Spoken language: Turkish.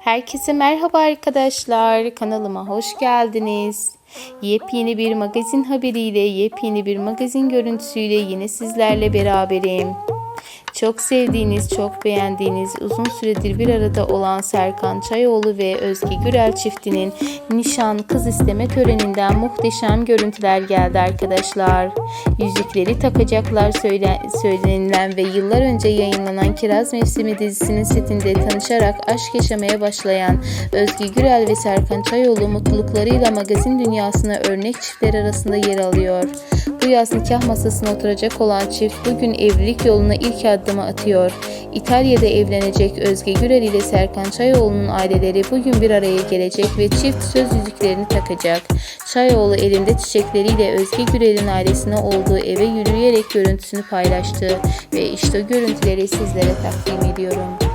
Herkese merhaba arkadaşlar. Kanalıma hoş geldiniz. Yepyeni bir magazin haberiyle, yepyeni bir magazin görüntüsüyle yine sizlerle beraberim. Çok sevdiğiniz, çok beğendiğiniz, uzun süredir bir arada olan Serkan Çayoğlu ve Özge Gürel çiftinin nişan kız isteme töreninden muhteşem görüntüler geldi arkadaşlar. Yüzükleri takacaklar söyle, söylenilen ve yıllar önce yayınlanan Kiraz Mevsimi dizisinin setinde tanışarak aşk yaşamaya başlayan Özge Gürel ve Serkan Çayoğlu mutluluklarıyla magazin dünyasına örnek çiftler arasında yer alıyor. Bu yaz nikah masasına oturacak olan çift bugün evlilik yoluna ilk adımı atıyor. İtalya'da evlenecek Özge Gürel ile Serkan Çayoğlu'nun aileleri bugün bir araya gelecek ve çift söz yüzüklerini takacak. Çayoğlu elinde çiçekleriyle Özge Gürel'in ailesine olduğu eve yürüyerek görüntüsünü paylaştı ve işte görüntüleri sizlere takdim ediyorum.